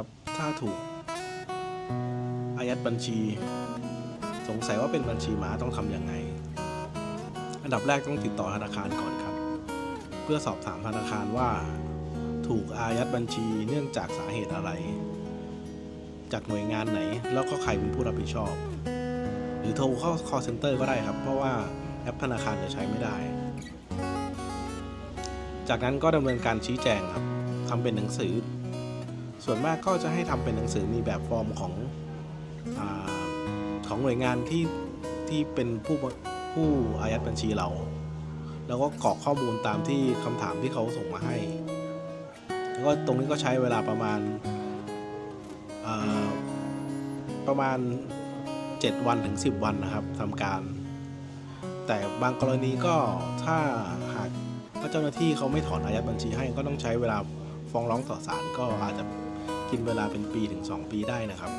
ครับถ้าถูกอายัดบัญชี สงสัยว่าเป็นบัญชีหมาต้องทำยังไง อันดับแรกต้องติดต่อธนาคารก่อนครับ เพื่อสอบถามธนาคารว่า ถูกอายัดบัญชีเนื่องจากสาเหตุอะไร จากหน่วยงานไหนแล้วก็ใครเป็นผู้รับผิดชอบ หรือโทรเข้า call center ก็ได้ครับ เพราะว่าแอปธนาคารจะใช้ไม่ได้ จากนั้นก็ดำเนินการชี้แจงครับทำเป็นหนังสือ ส่วนมากก็จะให้ทำเป็นหนังสือมีแบบฟอร์มของอของหน่วยงานที่ที่เป็นผู้ผู้อายัดบัญชีเรา แล้วก็กรอกข้อมูลตามที่คำถามที่เขาส่งมาให้ แล้วก็ตรงนี้ก็ใช้เวลาประมาณประมาณ 7 วันถึง 10 วันนะครับทำการ แต่บางกรณีก็ถ้าหากเจ้าหน้าที่เขาไม่ถอนอายัดบัญชีให้ก็ต้องใช้เวลา ฟ้องร้องต่อศาลก็อาจจะกินเวลาเป็นปีถึง 2 ปีได้นะครับ